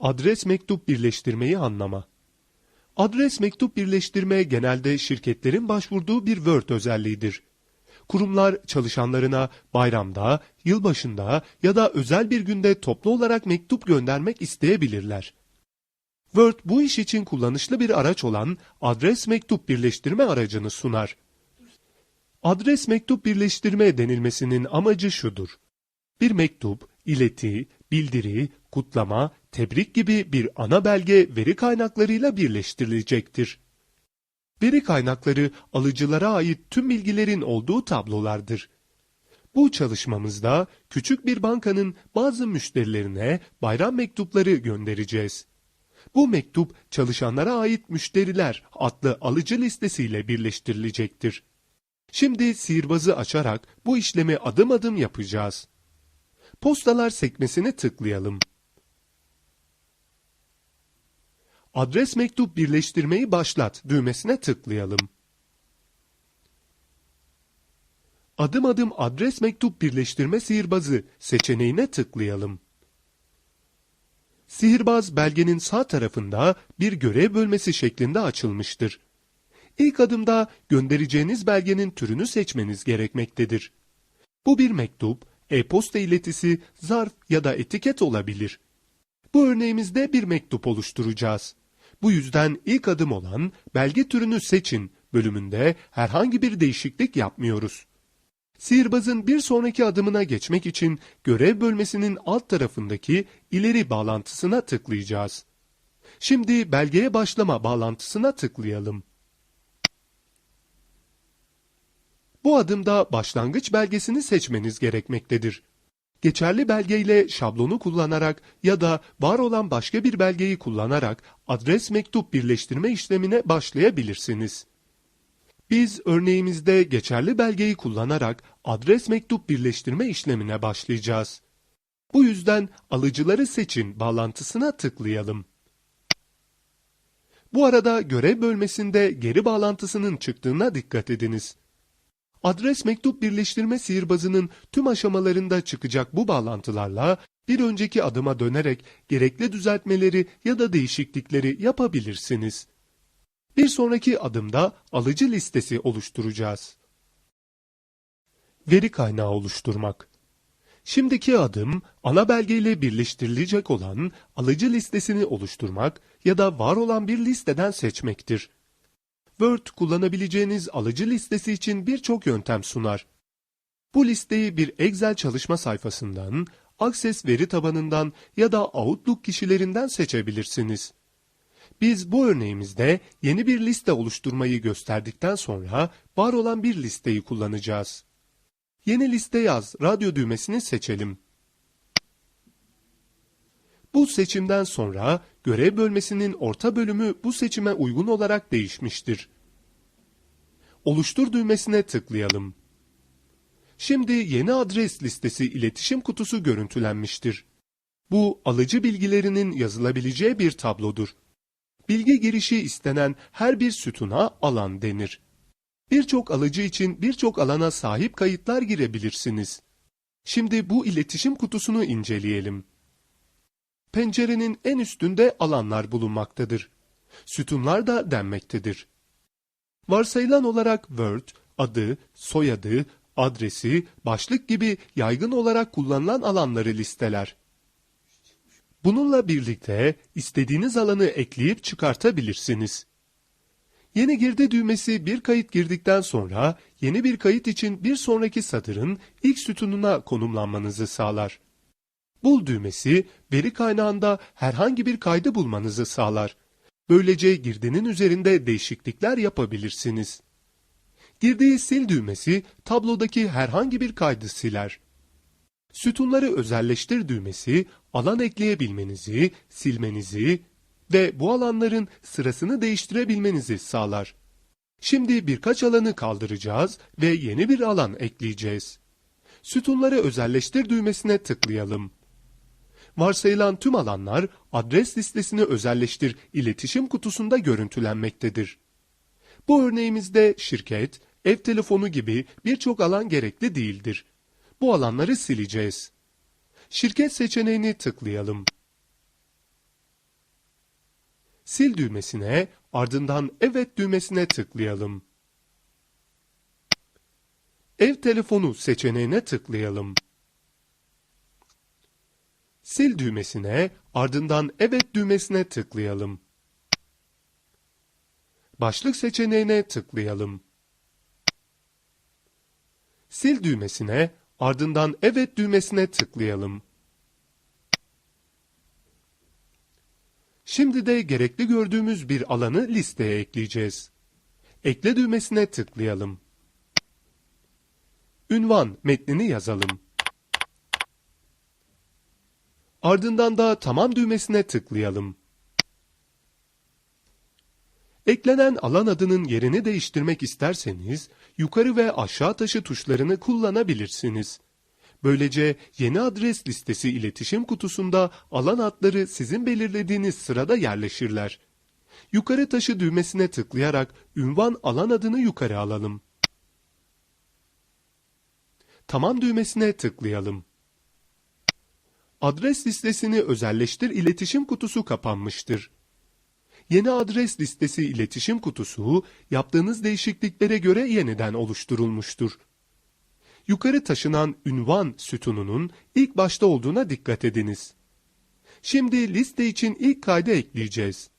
Adres mektup birleştirmeyi anlama. Adres mektup birleştirme genelde şirketlerin başvurduğu bir Word özelliğidir. Kurumlar çalışanlarına bayramda, yılbaşında ya da özel bir günde toplu olarak mektup göndermek isteyebilirler. Word bu iş için kullanışlı bir araç olan adres mektup birleştirme aracını sunar. Adres mektup birleştirme denilmesinin amacı şudur. Bir mektup, ileti, bildiri, kutlama, tebrik gibi bir ana belge veri kaynaklarıyla birleştirilecektir. Veri kaynakları alıcılara ait tüm bilgilerin olduğu tablolardır. Bu çalışmamızda küçük bir bankanın bazı müşterilerine bayram mektupları göndereceğiz. Bu mektup çalışanlara ait müşteriler adlı alıcı listesiyle birleştirilecektir. Şimdi sihirbazı açarak bu işlemi adım adım yapacağız. Postalar sekmesine tıklayalım. Adres mektup birleştirmeyi başlat düğmesine tıklayalım. Adım adım adres mektup birleştirme sihirbazı seçeneğine tıklayalım. Sihirbaz belgenin sağ tarafında bir görev bölmesi şeklinde açılmıştır. İlk adımda göndereceğiniz belgenin türünü seçmeniz gerekmektedir. Bu bir mektup, e-posta iletisi, zarf ya da etiket olabilir. Bu örneğimizde bir mektup oluşturacağız. Bu yüzden ilk adım olan belge türünü seçin bölümünde herhangi bir değişiklik yapmıyoruz. Sihirbazın bir sonraki adımına geçmek için görev bölmesinin alt tarafındaki ileri bağlantısına tıklayacağız. Şimdi belgeye başlama bağlantısına tıklayalım. Bu adımda başlangıç belgesini seçmeniz gerekmektedir. Geçerli belgeyle şablonu kullanarak ya da var olan başka bir belgeyi kullanarak adres mektup birleştirme işlemine başlayabilirsiniz. Biz örneğimizde geçerli belgeyi kullanarak adres mektup birleştirme işlemine başlayacağız. Bu yüzden alıcıları seçin bağlantısına tıklayalım. Bu arada görev bölmesinde geri bağlantısının çıktığına dikkat ediniz. Adres mektup birleştirme sihirbazının tüm aşamalarında çıkacak bu bağlantılarla bir önceki adıma dönerek gerekli düzeltmeleri ya da değişiklikleri yapabilirsiniz. Bir sonraki adımda alıcı listesi oluşturacağız. Veri kaynağı oluşturmak. Şimdiki adım ana belgeyle birleştirilecek olan alıcı listesini oluşturmak ya da var olan bir listeden seçmektir. Word kullanabileceğiniz alıcı listesi için birçok yöntem sunar. Bu listeyi bir Excel çalışma sayfasından, Access veri tabanından ya da Outlook kişilerinden seçebilirsiniz. Biz bu örneğimizde yeni bir liste oluşturmayı gösterdikten sonra var olan bir listeyi kullanacağız. Yeni liste yaz radyo düğmesini seçelim. Bu seçimden sonra görev bölmesinin orta bölümü bu seçime uygun olarak değişmiştir. Oluştur düğmesine tıklayalım. Şimdi yeni adres listesi iletişim kutusu görüntülenmiştir. Bu alıcı bilgilerinin yazılabileceği bir tablodur. Bilgi girişi istenen her bir sütuna alan denir. Birçok alıcı için birçok alana sahip kayıtlar girebilirsiniz. Şimdi bu iletişim kutusunu inceleyelim. Pencerenin en üstünde alanlar bulunmaktadır. Sütunlar da denmektedir. Varsayılan olarak Word, adı, soyadı, adresi, başlık gibi yaygın olarak kullanılan alanları listeler. Bununla birlikte istediğiniz alanı ekleyip çıkartabilirsiniz. Yeni girdi düğmesi bir kayıt girdikten sonra yeni bir kayıt için bir sonraki satırın ilk sütununa konumlanmanızı sağlar. Bul düğmesi veri kaynağında herhangi bir kaydı bulmanızı sağlar. Böylece girdinin üzerinde değişiklikler yapabilirsiniz. Girdiği sil düğmesi tablodaki herhangi bir kaydı siler. Sütunları özelleştir düğmesi alan ekleyebilmenizi, silmenizi ve bu alanların sırasını değiştirebilmenizi sağlar. Şimdi birkaç alanı kaldıracağız ve yeni bir alan ekleyeceğiz. Sütunları özelleştir düğmesine tıklayalım. Varsayılan tüm alanlar adres listesini özelleştir iletişim kutusunda görüntülenmektedir. Bu örneğimizde şirket, ev telefonu gibi birçok alan gerekli değildir. Bu alanları sileceğiz. Şirket seçeneğini tıklayalım. Sil düğmesine, ardından Evet düğmesine tıklayalım. Ev telefonu seçeneğine tıklayalım. Sil düğmesine, ardından Evet düğmesine tıklayalım. Başlık seçeneğine tıklayalım. Sil düğmesine, ardından Evet düğmesine tıklayalım. Şimdi de gerekli gördüğümüz bir alanı listeye ekleyeceğiz. Ekle düğmesine tıklayalım. Ünvan metnini yazalım. Ardından da tamam düğmesine tıklayalım. Eklenen alan adının yerini değiştirmek isterseniz yukarı ve aşağı taşı tuşlarını kullanabilirsiniz. Böylece yeni adres listesi iletişim kutusunda alan adları sizin belirlediğiniz sırada yerleşirler. Yukarı taşı düğmesine tıklayarak ünvan alan adını yukarı alalım. Tamam düğmesine tıklayalım. Adres listesini özelleştir iletişim kutusu kapanmıştır. Yeni adres listesi iletişim kutusu yaptığınız değişikliklere göre yeniden oluşturulmuştur. Yukarı taşınan ünvan sütununun ilk başta olduğuna dikkat ediniz. Şimdi liste için ilk kaydı ekleyeceğiz.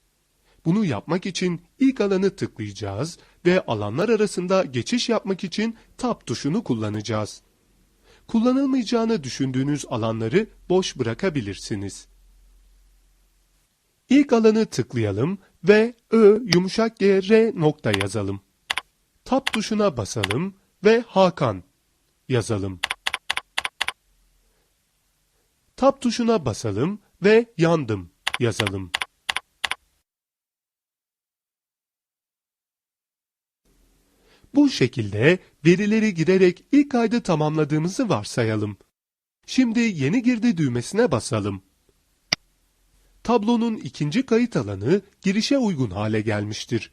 Bunu yapmak için ilk alanı tıklayacağız ve alanlar arasında geçiş yapmak için Tab tuşunu kullanacağız. Kullanılmayacağını düşündüğünüz alanları boş bırakabilirsiniz. İlk alanı tıklayalım ve Ö yumuşak G R nokta yazalım. Tab tuşuna basalım ve Hakan yazalım. Tab tuşuna basalım ve yandım yazalım. Bu şekilde verileri girerek ilk kaydı tamamladığımızı varsayalım. Şimdi yeni girdi düğmesine basalım. Tablonun ikinci kayıt alanı girişe uygun hale gelmiştir.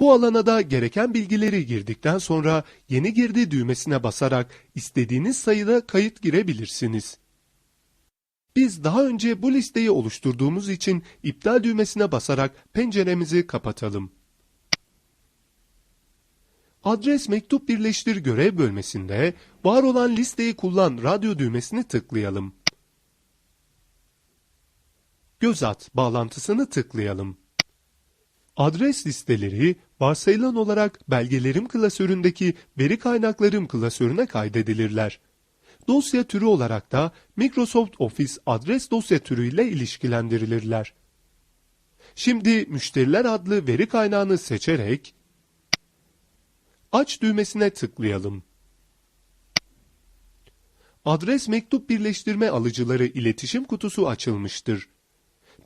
Bu alana da gereken bilgileri girdikten sonra yeni girdi düğmesine basarak istediğiniz sayıda kayıt girebilirsiniz. Biz daha önce bu listeyi oluşturduğumuz için iptal düğmesine basarak penceremizi kapatalım. Adres mektup birleştir görev bölmesinde var olan listeyi kullan radyo düğmesini tıklayalım. Göz at bağlantısını tıklayalım. Adres listeleri varsayılan olarak belgelerim klasöründeki veri kaynaklarım klasörüne kaydedilirler. Dosya türü olarak da Microsoft Office adres dosya türüyle ilişkilendirilirler. Şimdi müşteriler adlı veri kaynağını seçerek Aç düğmesine tıklayalım. Adres mektup birleştirme alıcıları iletişim kutusu açılmıştır.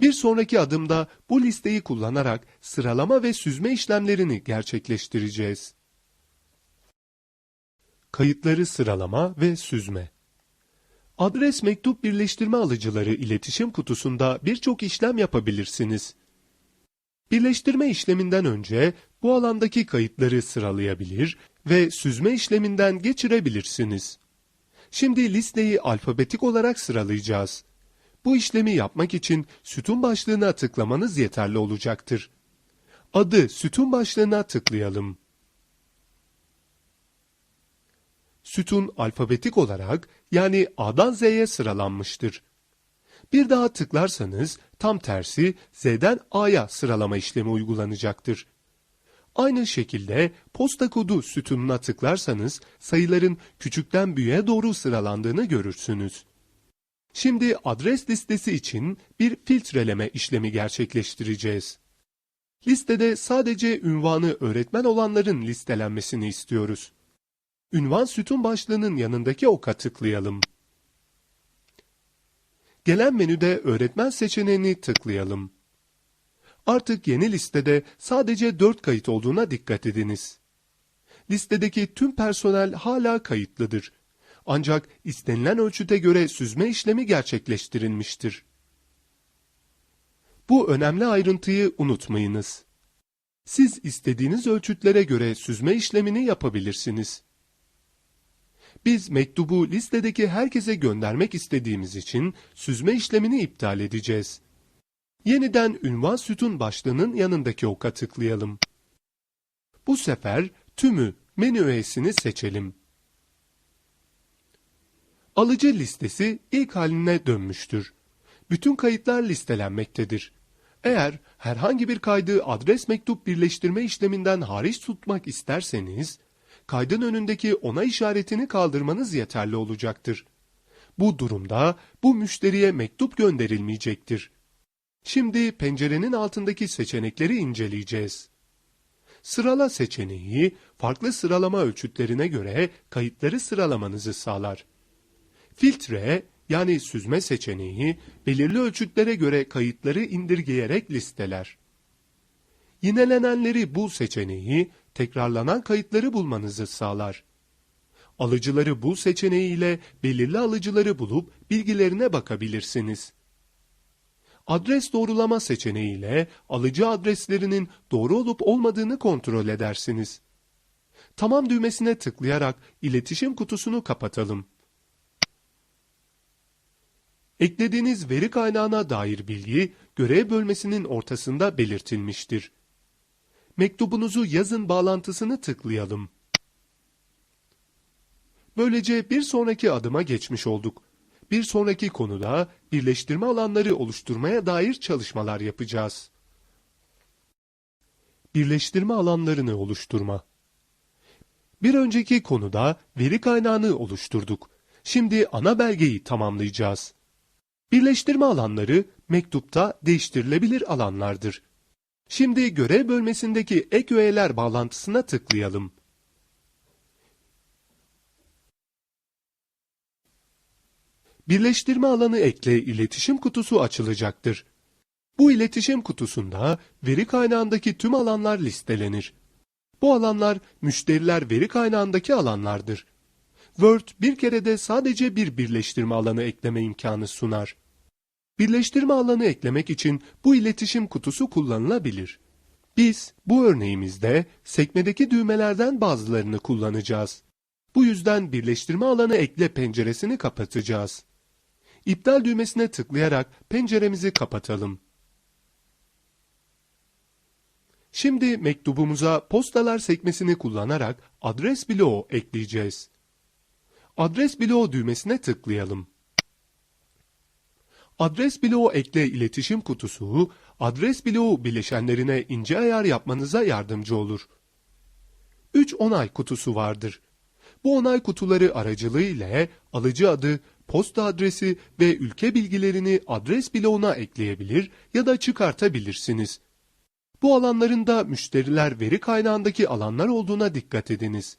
Bir sonraki adımda bu listeyi kullanarak sıralama ve süzme işlemlerini gerçekleştireceğiz. Kayıtları sıralama ve süzme. Adres mektup birleştirme alıcıları iletişim kutusunda birçok işlem yapabilirsiniz. Birleştirme işleminden önce bu alandaki kayıtları sıralayabilir ve süzme işleminden geçirebilirsiniz. Şimdi listeyi alfabetik olarak sıralayacağız. Bu işlemi yapmak için sütun başlığına tıklamanız yeterli olacaktır. Adı sütun başlığına tıklayalım. Sütun alfabetik olarak yani A'dan Z'ye sıralanmıştır. Bir daha tıklarsanız tam tersi Z'den A'ya sıralama işlemi uygulanacaktır. Aynı şekilde posta kodu sütununa tıklarsanız sayıların küçükten büyüğe doğru sıralandığını görürsünüz. Şimdi adres listesi için bir filtreleme işlemi gerçekleştireceğiz. Listede sadece ünvanı öğretmen olanların listelenmesini istiyoruz. Ünvan sütun başlığının yanındaki oka tıklayalım. Gelen menüde öğretmen seçeneğini tıklayalım. Artık yeni listede sadece 4 kayıt olduğuna dikkat ediniz. Listedeki tüm personel hala kayıtlıdır. Ancak istenilen ölçüte göre süzme işlemi gerçekleştirilmiştir. Bu önemli ayrıntıyı unutmayınız. Siz istediğiniz ölçütlere göre süzme işlemini yapabilirsiniz. Biz mektubu listedeki herkese göndermek istediğimiz için süzme işlemini iptal edeceğiz. Yeniden ünvan sütun başlığının yanındaki oka tıklayalım. Bu sefer tümü menü öğesini seçelim. Alıcı listesi ilk haline dönmüştür. Bütün kayıtlar listelenmektedir. Eğer herhangi bir kaydı adres mektup birleştirme işleminden hariç tutmak isterseniz, kaydın önündeki ona işaretini kaldırmanız yeterli olacaktır. Bu durumda bu müşteriye mektup gönderilmeyecektir. Şimdi pencerenin altındaki seçenekleri inceleyeceğiz. Sırala seçeneği farklı sıralama ölçütlerine göre kayıtları sıralamanızı sağlar. Filtre yani süzme seçeneği belirli ölçütlere göre kayıtları indirgeyerek listeler. Yinelenenleri bul seçeneği tekrarlanan kayıtları bulmanızı sağlar. Alıcıları bul seçeneğiyle belirli alıcıları bulup bilgilerine bakabilirsiniz. Adres doğrulama seçeneğiyle alıcı adreslerinin doğru olup olmadığını kontrol edersiniz. Tamam düğmesine tıklayarak iletişim kutusunu kapatalım. Eklediğiniz veri kaynağına dair bilgi görev bölmesinin ortasında belirtilmiştir. Mektubunuzu yazın bağlantısını tıklayalım. Böylece bir sonraki adıma geçmiş olduk. Bir sonraki konuda birleştirme alanları oluşturmaya dair çalışmalar yapacağız. Birleştirme alanlarını oluşturma. Bir önceki konuda veri kaynağını oluşturduk. Şimdi ana belgeyi tamamlayacağız. Birleştirme alanları mektupta değiştirilebilir alanlardır. Şimdi görev bölmesindeki ek öğeler bağlantısına tıklayalım. Birleştirme alanı ekle iletişim kutusu açılacaktır. Bu iletişim kutusunda veri kaynağındaki tüm alanlar listelenir. Bu alanlar müşteriler veri kaynağındaki alanlardır. Word bir kerede sadece bir birleştirme alanı ekleme imkanı sunar. Birleştirme alanı eklemek için bu iletişim kutusu kullanılabilir. Biz bu örneğimizde sekmedeki düğmelerden bazılarını kullanacağız. Bu yüzden birleştirme alanı ekle penceresini kapatacağız. İptal düğmesine tıklayarak penceremizi kapatalım. Şimdi mektubumuza postalar sekmesini kullanarak adres bloğu ekleyeceğiz. Adres bloğu düğmesine tıklayalım. Adres bloğu ekle iletişim kutusu, adres bloğu bileşenlerine ince ayar yapmanıza yardımcı olur. 3 onay kutusu vardır. Bu onay kutuları aracılığıyla alıcı adı, posta adresi ve ülke bilgilerini adres bloğuna ekleyebilir ya da çıkartabilirsiniz. Bu alanların da müşteriler veri kaynağındaki alanlar olduğuna dikkat ediniz.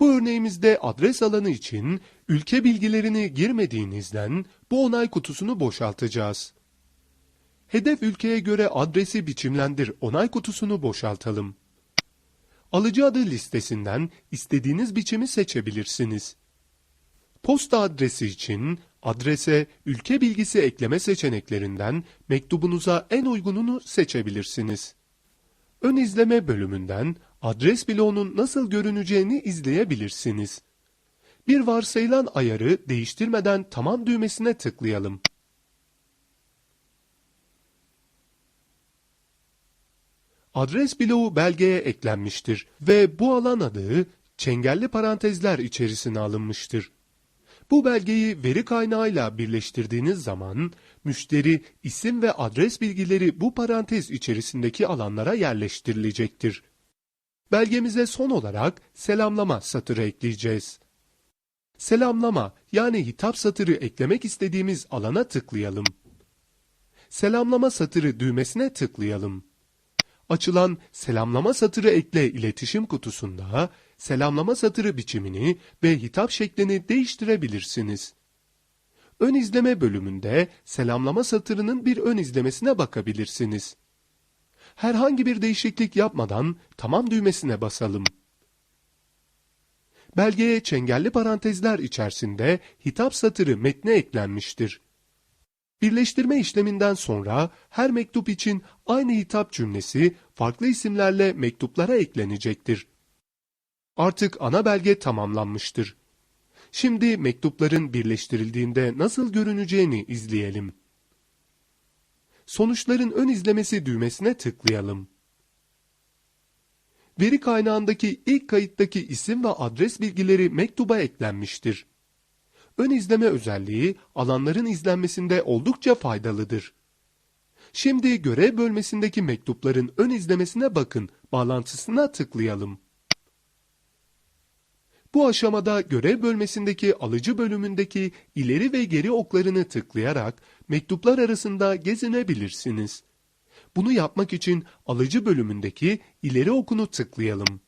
Bu örneğimizde adres alanı için ülke bilgilerini girmediğinizden bu onay kutusunu boşaltacağız. Hedef ülkeye göre adresi biçimlendir onay kutusunu boşaltalım. Alıcı adı listesinden istediğiniz biçimi seçebilirsiniz. Posta adresi için adrese ülke bilgisi ekleme seçeneklerinden mektubunuza en uygununu seçebilirsiniz. Ön izleme bölümünden adres bloğunun nasıl görüneceğini izleyebilirsiniz. Bir varsayılan ayarı değiştirmeden tamam düğmesine tıklayalım. Adres bloğu belgeye eklenmiştir ve bu alan adı çengelli parantezler içerisine alınmıştır. Bu belgeyi veri kaynağıyla birleştirdiğiniz zaman müşteri isim ve adres bilgileri bu parantez içerisindeki alanlara yerleştirilecektir. Belgemize son olarak selamlama satırı ekleyeceğiz. Selamlama yani hitap satırı eklemek istediğimiz alana tıklayalım. Selamlama satırı düğmesine tıklayalım. Açılan selamlama satırı ekle iletişim kutusunda selamlama satırı biçimini ve hitap şeklini değiştirebilirsiniz. Ön izleme bölümünde selamlama satırının bir ön izlemesine bakabilirsiniz. Herhangi bir değişiklik yapmadan tamam düğmesine basalım. Belgeye çengelli parantezler içerisinde hitap satırı metne eklenmiştir. Birleştirme işleminden sonra her mektup için aynı hitap cümlesi farklı isimlerle mektuplara eklenecektir. Artık ana belge tamamlanmıştır. Şimdi mektupların birleştirildiğinde nasıl görüneceğini izleyelim. Sonuçların ön izlemesi düğmesine tıklayalım. Veri kaynağındaki ilk kayıttaki isim ve adres bilgileri mektuba eklenmiştir. Ön izleme özelliği alanların izlenmesinde oldukça faydalıdır. Şimdi görev bölmesindeki mektupların ön izlemesine bakın, bağlantısına tıklayalım. Bu aşamada görev bölmesindeki alıcı bölümündeki ileri ve geri oklarını tıklayarak mektuplar arasında gezinebilirsiniz. Bunu yapmak için alıcı bölümündeki ileri okunu tıklayalım.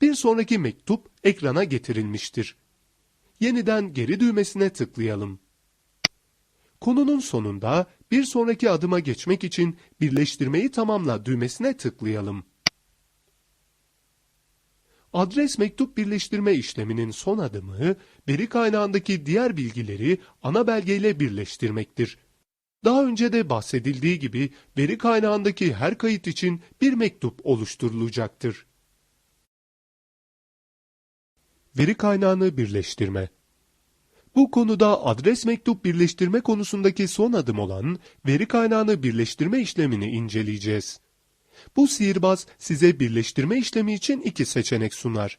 Bir sonraki mektup ekrana getirilmiştir. Yeniden geri düğmesine tıklayalım. Konunun sonunda bir sonraki adıma geçmek için birleştirmeyi tamamla düğmesine tıklayalım. Adres mektup birleştirme işleminin son adımı, veri kaynağındaki diğer bilgileri ana belgeyle birleştirmektir. Daha önce de bahsedildiği gibi veri kaynağındaki her kayıt için bir mektup oluşturulacaktır. Veri kaynağını birleştirme Bu konuda adres mektup birleştirme konusundaki son adım olan veri kaynağını birleştirme işlemini inceleyeceğiz. Bu sihirbaz size birleştirme işlemi için iki seçenek sunar.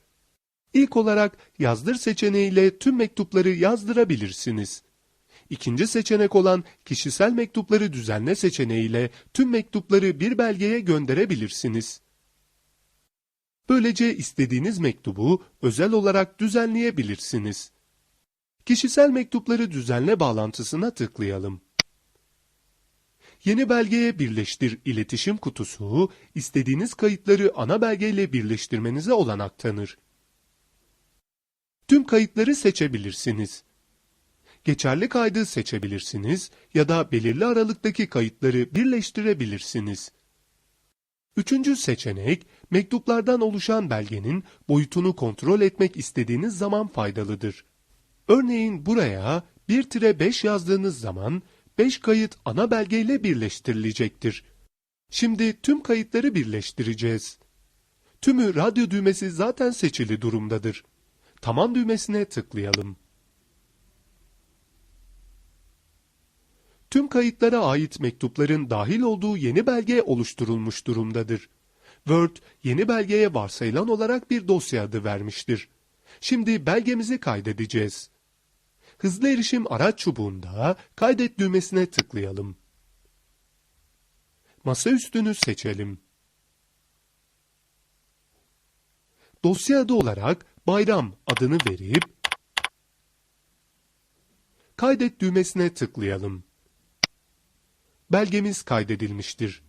İlk olarak yazdır seçeneğiyle tüm mektupları yazdırabilirsiniz. İkinci seçenek olan kişisel mektupları düzenle seçeneğiyle tüm mektupları bir belgeye gönderebilirsiniz. Böylece istediğiniz mektubu özel olarak düzenleyebilirsiniz. Kişisel mektupları düzenle bağlantısına tıklayalım. Yeni belgeye birleştir iletişim kutusu, istediğiniz kayıtları ana belgeyle birleştirmenize olanak tanır. Tüm kayıtları seçebilirsiniz. Geçerli kaydı seçebilirsiniz ya da belirli aralıktaki kayıtları birleştirebilirsiniz. Üçüncü seçenek, mektuplardan oluşan belgenin boyutunu kontrol etmek istediğiniz zaman faydalıdır. Örneğin buraya 1-5 yazdığınız zaman 5 kayıt ana belgeyle birleştirilecektir. Şimdi tüm kayıtları birleştireceğiz. Tümü radyo düğmesi zaten seçili durumdadır. Tamam düğmesine tıklayalım. Tüm kayıtlara ait mektupların dahil olduğu yeni belge oluşturulmuş durumdadır. Word yeni belgeye varsayılan olarak bir dosya adı vermiştir. Şimdi belgemizi kaydedeceğiz. Hızlı erişim araç çubuğunda kaydet düğmesine tıklayalım. Masaüstünü seçelim. Dosya adı olarak bayram adını verip kaydet düğmesine tıklayalım. Belgemiz kaydedilmiştir.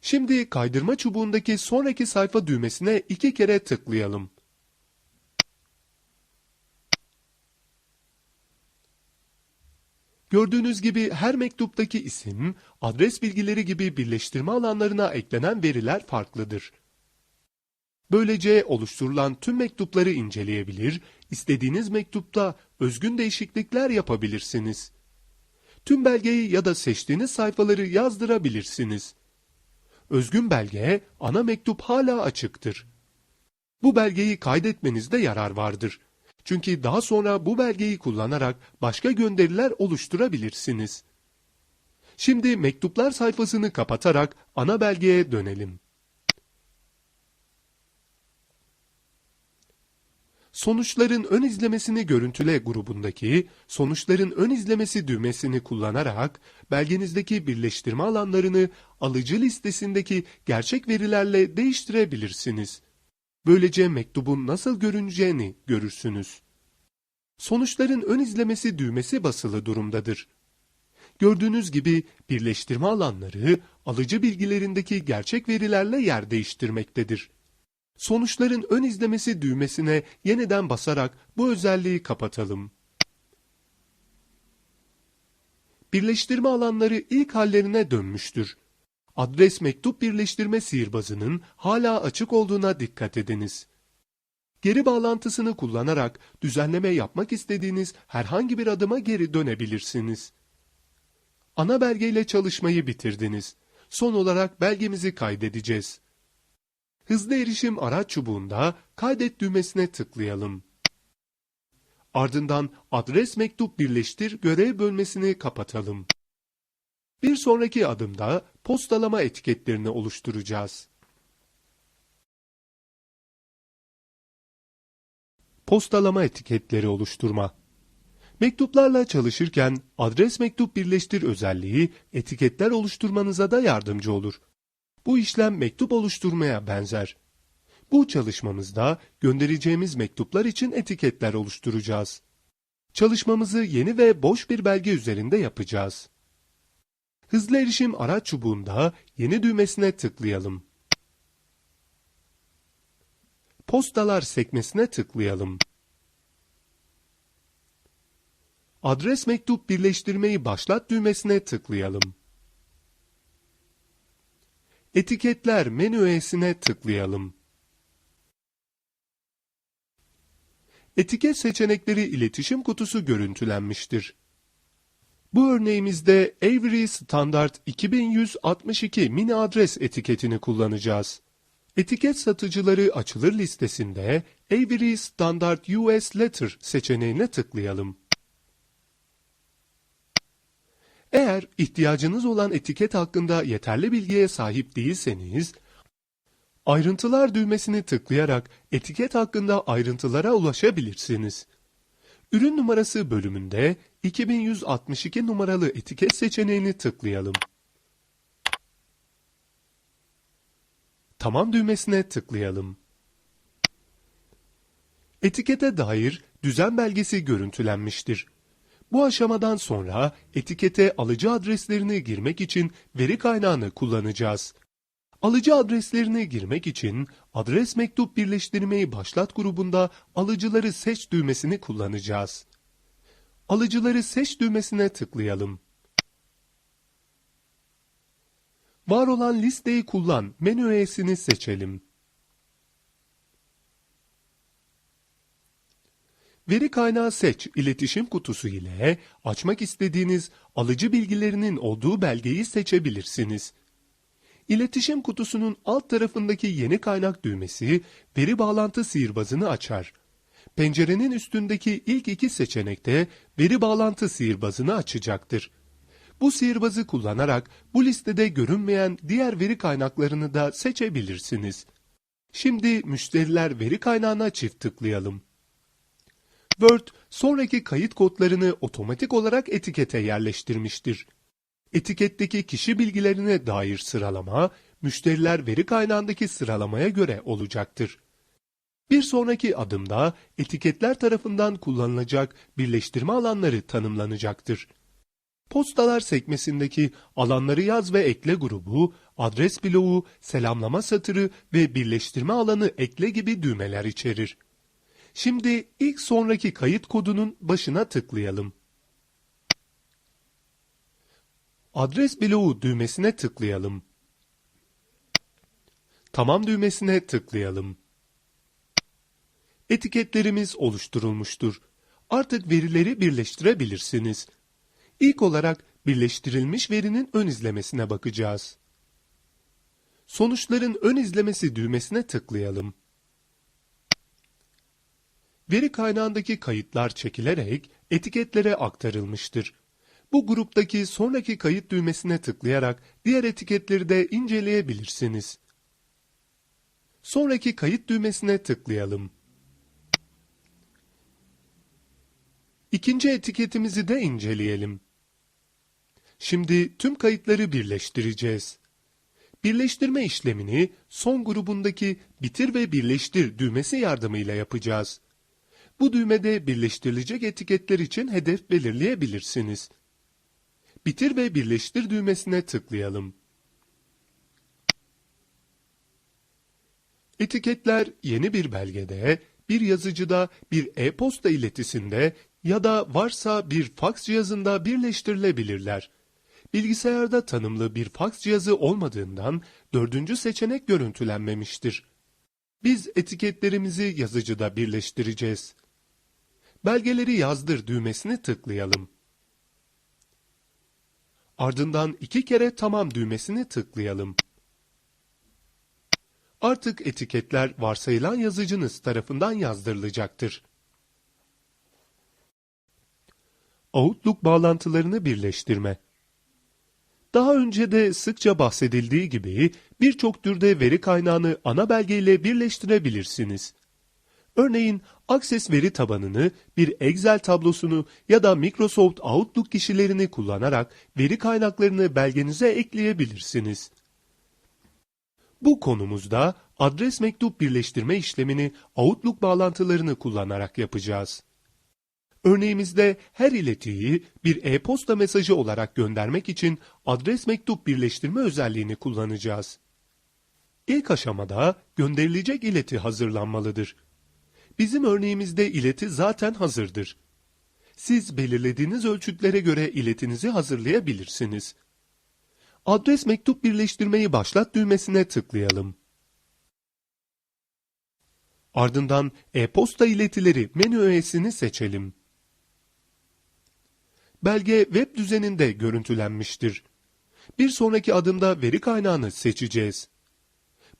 Şimdi kaydırma çubuğundaki sonraki sayfa düğmesine iki kere tıklayalım. Gördüğünüz gibi her mektuptaki isim, adres bilgileri gibi birleştirme alanlarına eklenen veriler farklıdır. Böylece oluşturulan tüm mektupları inceleyebilir, istediğiniz mektupta özgün değişiklikler yapabilirsiniz. Tüm belgeyi ya da seçtiğiniz sayfaları yazdırabilirsiniz. Özgün belge, ana mektup hala açıktır. Bu belgeyi kaydetmenizde yarar vardır. Çünkü daha sonra bu belgeyi kullanarak başka gönderiler oluşturabilirsiniz. Şimdi mektuplar sayfasını kapatarak ana belgeye dönelim. Sonuçların ön izlemesini görüntüle grubundaki sonuçların ön izlemesi düğmesini kullanarak belgenizdeki birleştirme alanlarını alıcı listesindeki gerçek verilerle değiştirebilirsiniz. Böylece mektubun nasıl görüneceğini görürsünüz. Sonuçların ön izlemesi düğmesi basılı durumdadır. Gördüğünüz gibi birleştirme alanları alıcı bilgilerindeki gerçek verilerle yer değiştirmektedir. Sonuçların ön izlemesi düğmesine yeniden basarak bu özelliği kapatalım. Birleştirme alanları ilk hallerine dönmüştür. Adres mektup birleştirme sihirbazının hala açık olduğuna dikkat ediniz. Geri bağlantısını kullanarak düzenleme yapmak istediğiniz herhangi bir adıma geri dönebilirsiniz. Ana belgeyle çalışmayı bitirdiniz. Son olarak belgemizi kaydedeceğiz. Hızlı erişim araç çubuğunda kaydet düğmesine tıklayalım. Ardından adres mektup birleştir görev bölmesini kapatalım. Bir sonraki adımda postalama etiketlerini oluşturacağız. Postalama etiketleri oluşturma. Mektuplarla çalışırken adres mektup birleştir özelliği etiketler oluşturmanıza da yardımcı olur. Bu işlem mektup oluşturmaya benzer. Bu çalışmamızda göndereceğimiz mektuplar için etiketler oluşturacağız. Çalışmamızı yeni ve boş bir belge üzerinde yapacağız. Hızlı erişim araç çubuğunda yeni düğmesine tıklayalım. Postalar sekmesine tıklayalım. Adres mektup birleştirmeyi başlat düğmesine tıklayalım. Etiketler menü öğesine tıklayalım. Etiket seçenekleri iletişim kutusu görüntülenmiştir. Bu örneğimizde Avery Standard 2162 mini adres etiketini kullanacağız. Etiket satıcıları açılır listesinde Avery Standard US Letter seçeneğine tıklayalım. Eğer ihtiyacınız olan etiket hakkında yeterli bilgiye sahip değilseniz, Ayrıntılar düğmesini tıklayarak etiket hakkında ayrıntılara ulaşabilirsiniz. Ürün numarası bölümünde 2162 numaralı etiket seçeneğini tıklayalım. Tamam düğmesine tıklayalım. Etikete dair düzen belgesi görüntülenmiştir. Bu aşamadan sonra etikete alıcı adreslerini girmek için veri kaynağını kullanacağız. Alıcı adreslerini girmek için adres mektup birleştirmeyi başlat grubunda alıcıları seç düğmesini kullanacağız. Alıcıları seç düğmesine tıklayalım. Var olan listeyi kullan menü öğesini seçelim. Veri kaynağı seç iletişim kutusu ile açmak istediğiniz alıcı bilgilerinin olduğu belgeyi seçebilirsiniz. İletişim kutusunun alt tarafındaki yeni kaynak düğmesi veri bağlantı sihirbazını açar. Pencerenin üstündeki ilk iki seçenekte veri bağlantı sihirbazını açacaktır. Bu sihirbazı kullanarak bu listede görünmeyen diğer veri kaynaklarını da seçebilirsiniz. Şimdi müşteriler veri kaynağına çift tıklayalım. Word sonraki kayıt kodlarını otomatik olarak etikete yerleştirmiştir. Etiketteki kişi bilgilerine dair sıralama, müşteriler veri kaynağındaki sıralamaya göre olacaktır. Bir sonraki adımda etiketler tarafından kullanılacak birleştirme alanları tanımlanacaktır. Postalar sekmesindeki alanları yaz ve ekle grubu, adres bloğu, selamlama satırı ve birleştirme alanı ekle gibi düğmeler içerir. Şimdi ilk sonraki kayıt kodunun başına tıklayalım. Adres bloğu düğmesine tıklayalım. Tamam düğmesine tıklayalım. Etiketlerimiz oluşturulmuştur. Artık verileri birleştirebilirsiniz. İlk olarak birleştirilmiş verinin ön izlemesine bakacağız. Sonuçların ön izlemesi düğmesine tıklayalım. Veri kaynağındaki kayıtlar çekilerek etiketlere aktarılmıştır. Bu gruptaki sonraki kayıt düğmesine tıklayarak diğer etiketleri de inceleyebilirsiniz. Sonraki kayıt düğmesine tıklayalım. İkinci etiketimizi de inceleyelim. Şimdi tüm kayıtları birleştireceğiz. Birleştirme işlemini son grubundaki bitir ve birleştir düğmesi yardımıyla yapacağız. Bu düğmede birleştirilecek etiketler için hedef belirleyebilirsiniz. Bitir ve birleştir düğmesine tıklayalım. Etiketler yeni bir belgede, bir yazıcıda, bir e-posta iletisinde ya da varsa bir faks cihazında birleştirilebilirler. Bilgisayarda tanımlı bir faks cihazı olmadığından dördüncü seçenek görüntülenmemiştir. Biz etiketlerimizi yazıcıda birleştireceğiz. Belgeleri yazdır düğmesini tıklayalım. Ardından iki kere tamam düğmesini tıklayalım. Artık etiketler varsayılan yazıcınız tarafından yazdırılacaktır. Outlook bağlantılarını birleştirme. Daha önce de sıkça bahsedildiği gibi birçok türde veri kaynağını ana belgeyle birleştirebilirsiniz. Örneğin Access veri tabanını, bir Excel tablosunu ya da Microsoft Outlook kişilerini kullanarak veri kaynaklarını belgenize ekleyebilirsiniz. Bu konumuzda adres mektup birleştirme işlemini Outlook bağlantılarını kullanarak yapacağız. Örneğimizde her iletiyi bir e-posta mesajı olarak göndermek için adres mektup birleştirme özelliğini kullanacağız. İlk aşamada gönderilecek ileti hazırlanmalıdır. Bizim örneğimizde ileti zaten hazırdır. Siz belirlediğiniz ölçütlere göre iletinizi hazırlayabilirsiniz. Adres mektup birleştirmeyi başlat düğmesine tıklayalım. Ardından e-posta iletileri menü öğesini seçelim. Belge web düzeninde görüntülenmiştir. Bir sonraki adımda veri kaynağını seçeceğiz.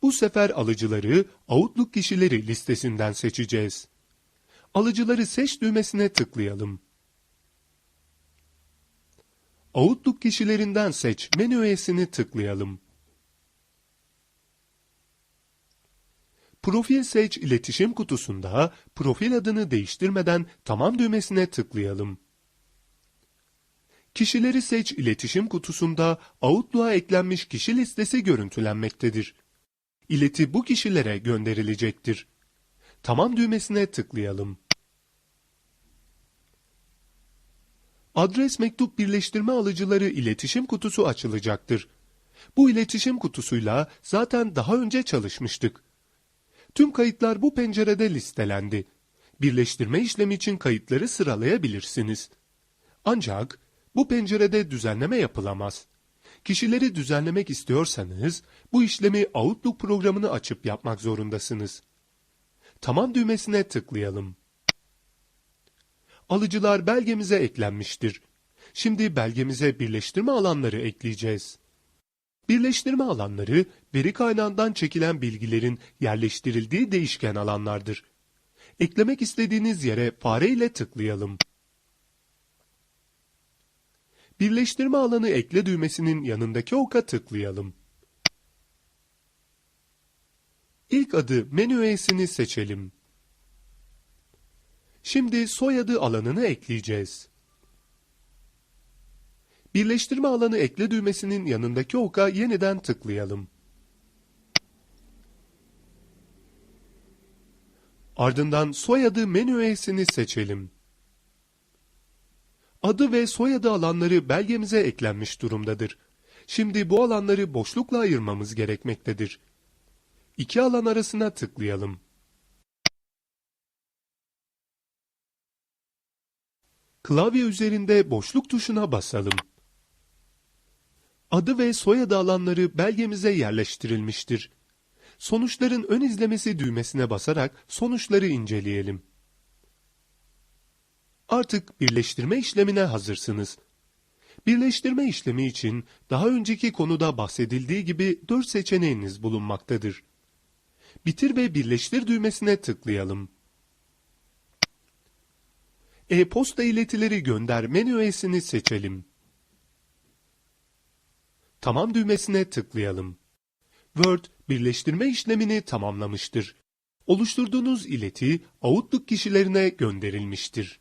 Bu sefer alıcıları Outlook kişileri listesinden seçeceğiz. Alıcıları seç düğmesine tıklayalım. Outlook kişilerinden seç menü öğesini tıklayalım. Profil seç iletişim kutusunda profil adını değiştirmeden tamam düğmesine tıklayalım. Kişileri seç iletişim kutusunda Outlook'a eklenmiş kişi listesi görüntülenmektedir. İleti bu kişilere gönderilecektir. Tamam düğmesine tıklayalım. Adres mektup birleştirme alıcıları iletişim kutusu açılacaktır. Bu iletişim kutusuyla zaten daha önce çalışmıştık. Tüm kayıtlar bu pencerede listelendi. Birleştirme işlemi için kayıtları sıralayabilirsiniz. Ancak bu pencerede düzenleme yapılamaz. Kişileri düzenlemek istiyorsanız bu işlemi Outlook programını açıp yapmak zorundasınız. Tamam düğmesine tıklayalım. Alıcılar belgemize eklenmiştir. Şimdi belgemize birleştirme alanları ekleyeceğiz. Birleştirme alanları, veri kaynağından çekilen bilgilerin yerleştirildiği değişken alanlardır. Eklemek istediğiniz yere fare ile tıklayalım. Birleştirme alanı ekle düğmesinin yanındaki oka tıklayalım. İlk adı menü öğesini seçelim. Şimdi soyadı alanını ekleyeceğiz. Birleştirme alanı ekle düğmesinin yanındaki oka yeniden tıklayalım. Ardından soyadı menü öğesini seçelim. Adı ve soyadı alanları belgemize eklenmiş durumdadır. Şimdi bu alanları boşlukla ayırmamız gerekmektedir. İki alan arasına tıklayalım. Klavye üzerinde boşluk tuşuna basalım. Adı ve soyadı alanları belgemize yerleştirilmiştir. Sonuçların ön izlemesi düğmesine basarak sonuçları inceleyelim. Artık birleştirme işlemine hazırsınız. Birleştirme işlemi için daha önceki konuda bahsedildiği gibi 4 seçeneğiniz bulunmaktadır. Bitir ve birleştir düğmesine tıklayalım. E-posta iletileri gönder menü öğesini seçelim. Tamam düğmesine tıklayalım. Word, birleştirme işlemini tamamlamıştır. Oluşturduğunuz ileti Outlook kişilerine gönderilmiştir.